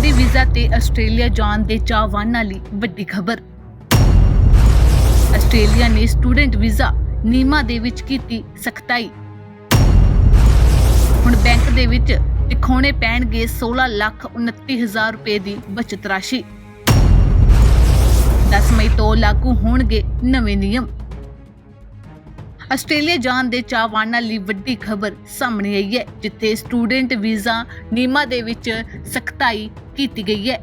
Visa ਤੇ Australia ਜਾਣ ਦੇ ਚਾਹਵਾਨਾਂ ਲਈ ਵੱਡੀ ਖਬਰ। ਆਸਟ੍ਰੇਲੀਆ ਨੇ ਸਟੂਡੈਂਟ ਵੀਜ਼ਾ ਨਿਯਮਾਂ ਦੇ ਵਿੱਚ ਕੀਤੀ ਸਖਤਾਈ। ਹੁਣ ਬੈਂਕ ਦੇ ਵਿੱਚ ਦਿਖਾਉਣੇ ਪੈਣਗੇ 16 ਲੱਖ 29 ਹਜ਼ਾਰ ਰੁਪਏ ਦੀ ਬਚਤ ਰਾਸ਼ੀ। 10 ਮਈ ਤੋਂ ਲਾਗੂ ਹੋਣਗੇ ਨਵੇਂ ਨਿਯਮ। ਆਸਟ੍ਰੇਲੀਆ ਜਾਣ ਦੇ ਚਾਹਵਾਨਾਂ ਲਈ ਵੱਡੀ ਖਬਰ ਸਾਹਮਣੇ ਆਈ ਹੈ, ਜਿੱਥੇ ਸਟੂਡੈਂਟ ਵੀਜ਼ਾ ਨਿਯਮਾਂ ਦੇ ਵਿੱਚ ਸਖਤਾਈ ਕੀਤੀ ਗਈ ਹੈ।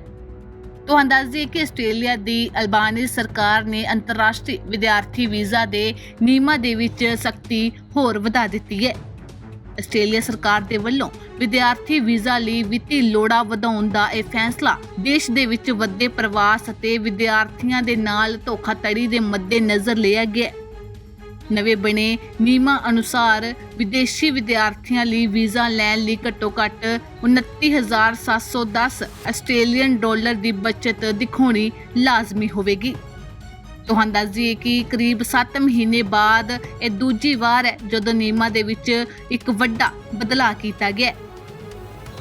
ਤੁਹਾਨੂੰ ਦੱਸ ਦਈਏ ਕਿ ਆਸਟ੍ਰੇਲੀਆ ਦੀ ਅਲਬਾਨੀ ਸਰਕਾਰ ਨੇ ਅੰਤਰਰਾਸ਼ਟਰੀ ਵਿਦਿਆਰਥੀ ਵੀਜ਼ਾ ਦੇ ਨਿਯਮਾਂ ਦੇ ਵਿੱਚ ਸਖਤੀ ਹੋਰ ਵਧਾ ਦਿੱਤੀ ਹੈ। ਆਸਟ੍ਰੇਲੀਆ ਸਰਕਾਰ ਦੇ ਵੱਲੋਂ ਵਿਦਿਆਰਥੀ ਵੀਜ਼ਾ ਲਈ ਵਿੱਤੀ ਲੋੜਾਂ ਵਧਾਉਣ ਦਾ ਇਹ ਫੈਸਲਾ ਦੇਸ਼ ਦੇ ਵਿੱਚ ਵੱਧਦੇ ਪ੍ਰਵਾਸ ਅਤੇ ਵਿਦਿਆਰਥੀਆਂ ਦੇ ਨਾਲ ਧੋਖਾਧੜੀ ਦੇ ਮੱਦੇਨਜ਼ਰ ਲਿਆ ਗਿਆ ਨਵੇਂ ਬਣੇ ਨਿਯਮਾਂ ਅਨੁਸਾਰ ਵਿਦੇਸ਼ੀ ਵਿਦਿਆਰਥੀਆਂ ਲਈ ਵੀਜ਼ਾ ਲੈਣ ਲਈ ਘੱਟੋ-ਘੱਟ 29710 ਆਸਟ੍ਰੇਲੀਅਨ ਡਾਲਰ ਦੀ ਬਚਤ ਦਿਖਾਉਣੀ ਲਾਜ਼ਮੀ ਹੋਵੇਗੀ। ਤੁਹਾਨੂੰ ਦੱਸ ਦਈਏ ਕਿ ਕਰੀਬ 7 ਮਹੀਨੇ ਬਾਅਦ ਇਹ ਦੂਜੀ ਵਾਰ ਹੈ ਜਦੋਂ ਨਿਯਮਾਂ ਦੇ ਵਿੱਚ ਇੱਕ ਵੱਡਾ ਬਦਲਾਅ ਕੀਤਾ ਗਿਆ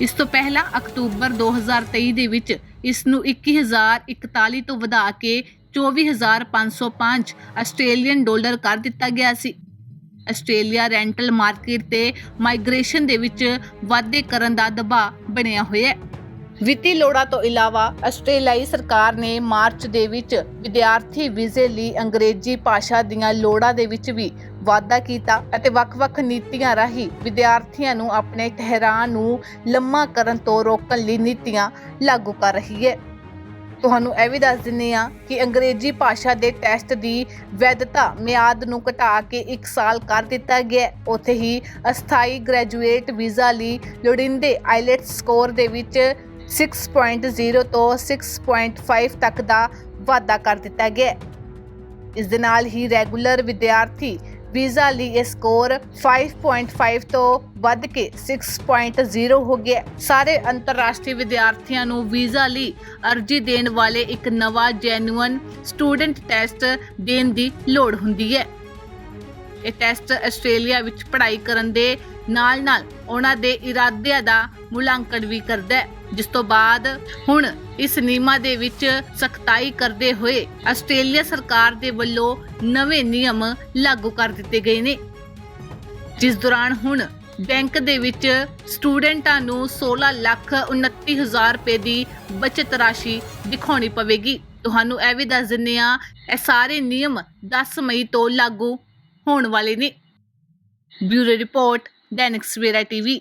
ਇਸ ਤੋਂ ਪਹਿਲਾਂ ਅਕਤੂਬਰ 2023 ਦੇ ਵਿੱਚ ਇਸ ਨੂੰ 21041 ਤੋਂ ਵਧਾ ਕੇ 24505 ਆਸਟ੍ਰੇਲੀਅਨ ਡਾਲਰ ਕਰ ਦਿੱਤਾ ਗਿਆ ਸੀ। ਆਸਟ੍ਰੇਲੀਆ ਰੈਂਟਲ ਮਾਰਕੀਟ ਤੇ ਮਾਈਗ੍ਰੇਸ਼ਨ ਦੇ ਵਿੱਚ ਵਾਧੇ ਕਰਨ ਦਾ ਦਬਾਅ ਬਣਿਆ ਹੋਇਆ ਹੈ। ਵਿੱਤੀ ਲੋੜਾਂ ਤੋਂ ਇਲਾਵਾ ਆਸਟ੍ਰੇਲੀਆਈ ਸਰਕਾਰ ਨੇ ਮਾਰਚ ਦੇ ਵਿੱਚ ਵਿਦਿਆਰਥੀ ਵੀਜ਼ੇ ਲਈ ਅੰਗਰੇਜ਼ੀ ਭਾਸ਼ਾ ਦੀਆਂ ਲੋੜਾਂ ਦੇ ਵਿੱਚ ਵੀ ਵਾਧਾ ਕੀਤਾ ਅਤੇ ਵੱਖ-ਵੱਖ ਨੀਤੀਆਂ ਰਾਹੀਂ ਵਿਦਿਆਰਥੀਆਂ ਨੂੰ ਆਪਣੇ ਠਹਿਰਾਣ ਨੂੰ ਲੰਮਾ ਕਰਨ ਤੋਂ ਰੋਕਣ ਲਈ ਨੀਤੀਆਂ ਲਾਗੂ ਕਰ ਰਹੀ ਹੈ। ਤੁਹਾਨੂੰ ਇਹ ਵੀ ਦੱਸ ਦਿੰਦੇ ਆ ਕਿ ਅੰਗਰੇਜ਼ੀ ਭਾਸ਼ਾ ਦੇ ਟੈਸਟ ਦੀ ਵੈਧਤਾ ਮਿਆਦ ਨੂੰ ਘਟਾ ਕੇ 1 ਸਾਲ ਕਰ ਦਿੱਤਾ ਗਿਆ ਉੱਥੇ ਹੀ ਅਸਥਾਈ ਗ੍ਰੈਜੂਏਟ ਵੀਜ਼ਾ ਲਈ ਲੋੜੀਂਦੇ ਆਈਲੈਟਸ ਸਕੋਰ ਦੇ ਵਿੱਚ 6.0 ਤੋਂ 6.5 ਤੱਕ ਦਾ ਵਾਧਾ ਕਰ ਦਿੱਤਾ ਗਿਆ ਇਸ ਦੇ ਨਾਲ ਹੀ ਰੈਗੂਲਰ ਵਿਦਿਆਰਥੀ ਵੀਜ਼ਾ ਲਈ ਇਹ ਸਕੋਰ 5.5 ਤੋਂ ਵੱਧ ਕੇ 6.0 ਹੋ ਗਿਆ। ਸਾਰੇ ਅੰਤਰਰਾਸ਼ਟਰੀ ਵਿਦਿਆਰਥੀਆਂ ਨੂੰ ਵੀਜ਼ਾ ਲਈ ਅਰਜ਼ੀ ਦੇਣ ਵਾਲੇ ਇੱਕ ਨਵਾਂ ਜੈਨੂਅਨ ਸਟੂਡੈਂਟ ਟੈਸਟ ਦੇਣ ਦੀ ਲੋੜ ਹੁੰਦੀ ਹੈ। ਇਹ ਟੈਸਟ ਆਸਟ੍ਰੇਲੀਆ ਵਿੱਚ ਪੜ੍ਹਾਈ ਕਰਨ ਦੇ ਨਾਲ-ਨਾਲ ਉਹਨਾਂ ਦੇ ਇਰਾਦਿਆਂ ਦਾ ਮੁਲਾਂਕਣ ਵੀ ਕਰਦਾ ਹੈ। ਜਿਸ ਤੋਂ ਬਾਅਦ ਹੁਣ ਇਸ ਨਿਯਮਾਂ ਦੇ ਵਿੱਚ ਸਖਤਾਈ ਕਰਦੇ ਹੋਏ ਆਸਟ੍ਰੇਲੀਆ ਸਰਕਾਰ ਦੇ ਵੱਲੋਂ ਨਵੇਂ ਨਿਯਮ ਲਾਗੂ ਕਰ ਦਿੱਤੇ ਗਏ ਨੇ। ਜਿਸ ਦੌਰਾਨ ਹੁਣ ਬੈਂਕ ਦੇ ਵਿੱਚ ਸਟੂਡੈਂਟਾਂ ਨੂੰ 16 ਲੱਖ 29000 ਰੁਪਏ ਦੀ ਬਚਤ ਰਾਸ਼ੀ ਦਿਖਾਉਣੀ ਪਵੇਗੀ। ਤੁਹਾਨੂੰ ਇਹ ਵੀ ਦੱਸ ਦਿੰਨੇ ਆ ਇਹ ਸਾਰੇ ਨਿਯਮ 10 ਮਈ ਤੋਂ ਲਾਗੂ ਹੋਣ ਵਾਲੇ ਨੇ। Bureau report, Dainik Savera TV.